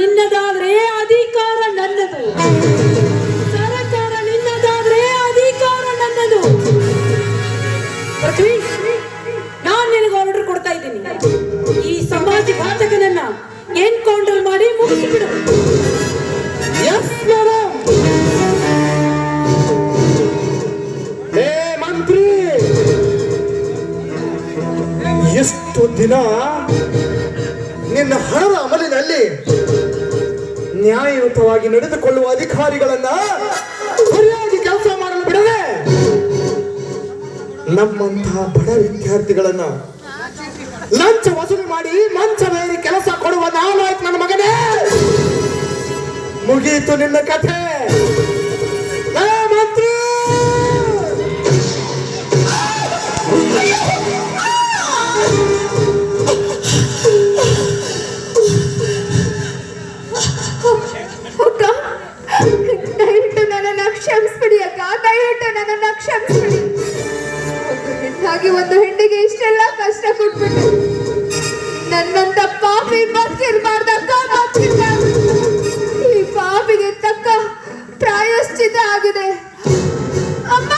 ನಿನ್ನದಾದ್ರೆ ಅಧಿಕಾರ ನನ್ನದು. ಸರಕಾರ ನಿನ್ನದಾದ್ರೆ ಅಧಿಕಾರ ನನ್ನದು. ಪೃಥ್ವಿ, ನಾನು ನಿನಗೆ ಆರ್ಡರ್ ಕೊಡ್ತಾ ಇದ್ದೀನಿ. ಈ ಸಮಾಜ ಘಾತಕನನ್ನ ಎನ್ಕೌಂಟರ್ ಮಾಡಿ ಮುಗಿಸಿಬಿಡು. ಎಸ್ ಮೇಡಮ್ ಹೇ ಮಂತ್ರಿ! ಎಷ್ಟು ದಿನ ನಿನ್ನ ಹಣದ ಅಮಲಿನಲ್ಲಿ ನ್ಯಾಯಯುತವಾಗಿ ನಡೆದುಕೊಳ್ಳುವ ಅಧಿಕಾರಿಗಳನ್ನ ಸರಿಯಾಗಿ ಕೆಲಸ ಮಾಡಲು ಬಿಡದೆ ನಮ್ಮಂತಹ ಬಡ ವಿದ್ಯಾರ್ಥಿಗಳನ್ನ ಲಂಚ ವಸೂಲಿ ಮಾಡಿ ಮಂಚ ಮೇರಿ ಕೆಲಸ ಕೊಡುವ ನಾಲಾಯಕ್ ನನ್ನ ಮಗನೇ. ಮುಗಿಯಿತು ನಿನ್ನ ಕಥೆ. ನನ್ನನ್ನು ಕ್ಷಮಿಸ್ಬಿಡಿ ಒಂದು ಹೆಣ್ಣಾಗಿ ಒಂದು ಹೆಣ್ಣಿಗೆ ಇಷ್ಟೆಲ್ಲ ಕಷ್ಟ ಕೊಟ್ಬಿಟ್ಟು ನನ್ನಂತ ಪಾಪಿ ಬದುಕಿರ್ಬಾರ್ದಕ್ಕ ಬದುಕಿರ್ಬಾರ್ದು ಈ ಪಾಪಿಗೆ ತಕ್ಕ ಪ್ರಾಯಶ್ಚಿತ ಆಗಿದೆ. ಅಮ್ಮ!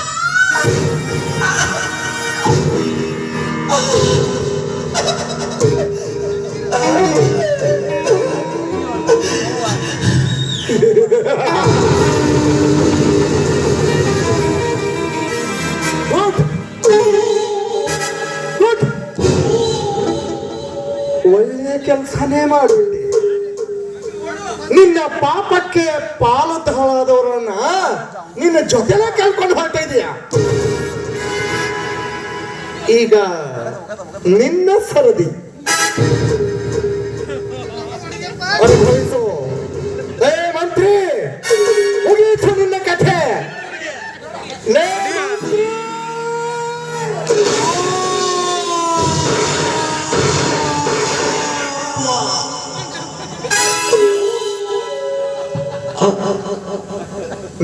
ಕೆಲಸನೇ ಮಾಡಿಬಿಟ್ಟೆ ನಿನ್ನ ಪಾಪಕ್ಕೆ ಪಾಲು ತಗೊಳ್ಳೋದವರನ್ನ ನಿನ್ನ ಜೊತೆನ ಕೇಳ್ಕೊಂಡು ಹೊರಟ ಇದೀಯ? ಈಗ ನಿನ್ನ ಸರದಿ.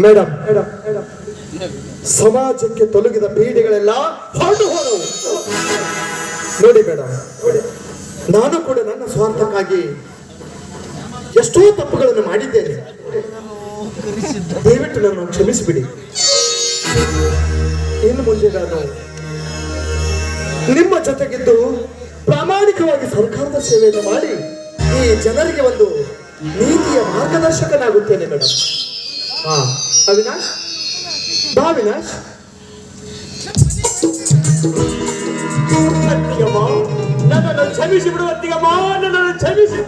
ಮೇಡಮ್ ಸಮಾಜಕ್ಕೆ ತೊಲಗಿದ ಪೀಡೆಗಳೆಲ್ಲ ಹೊರಟು ಹೋದವು. ನೋಡಿ ಮೇಡಮ್ ನಾನು ಕೂಡ ನನ್ನ ಸ್ವಾರ್ಥಕ್ಕಾಗಿ ಎಷ್ಟೋ ತಪ್ಪುಗಳನ್ನು ಮಾಡಿದ್ದೇನೆ. ದಯವಿಟ್ಟು ನನ್ನನ್ನು ಕ್ಷಮಿಸಿಬಿಡಿ. ಇನ್ನು ಮುಂದೆ ನಾನು ನಿಮ್ಮ ಜೊತೆಗಿದ್ದು ಪ್ರಾಮಾಣಿಕವಾಗಿ ಸರ್ಕಾರದ ಸೇವೆಯನ್ನು ಮಾಡಿ ಈ ಜನರಿಗೆ ಒಂದು ನೀತಿಯ ಮಾರ್ಗದರ್ಶಕನಾಗುತ್ತೇನೆ ಮೇಡಮ್ ಹಾ, ಅವಿನಾಶ್? ಬಾ, ಅವಿನಾಶ್. ನನ್ನನ್ನು ಕ್ಷಮಿಸಿ ಬಿಡು ಅತ್ತಿಗೆಮ್ಮ ನನ್ನನ್ನು ಕ್ಷಮಿಸಿ.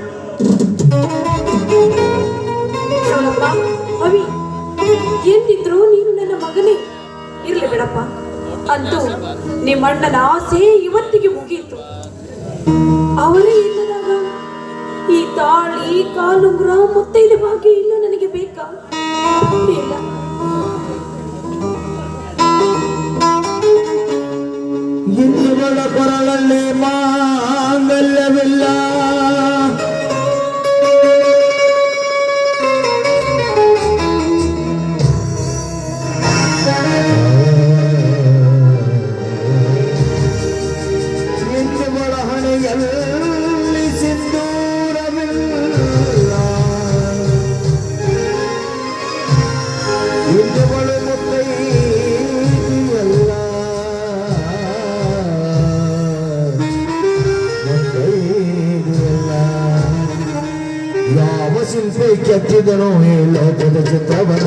ಎಂದಿದ್ರು ನೀನು ನನ್ನ ಮಗನೇ. ಇರ್ಲಿ ಬಿಡಪ್ಪ. ಅಂತೂ ನಿಮ್ಮಣ್ಣನ ಆಸೆ ಇವತ್ತಿಗೆ ಮುಗಿಯಿತು. ಅವರೇ ತಾಳಿ ಕಾಲುಂಗ್ರ ಮುತ್ತೈದೆ ಭಾಗ್ಯ ಇಲ್ಲ ನನಗೆ ಬೇಕಾ? ಇಲ್ಲ. ಇಂದುಗಳ ಕೊರಳಲ್ಲಿ ಮಾಂಗಲ್ಯವಿಲ್ಲ. ಯಾವ ಶಿಲ್ಪಿ ಕೆತ್ತಿದನೋ ಈ ಲೋಕದ ಚಿತ್ರವನ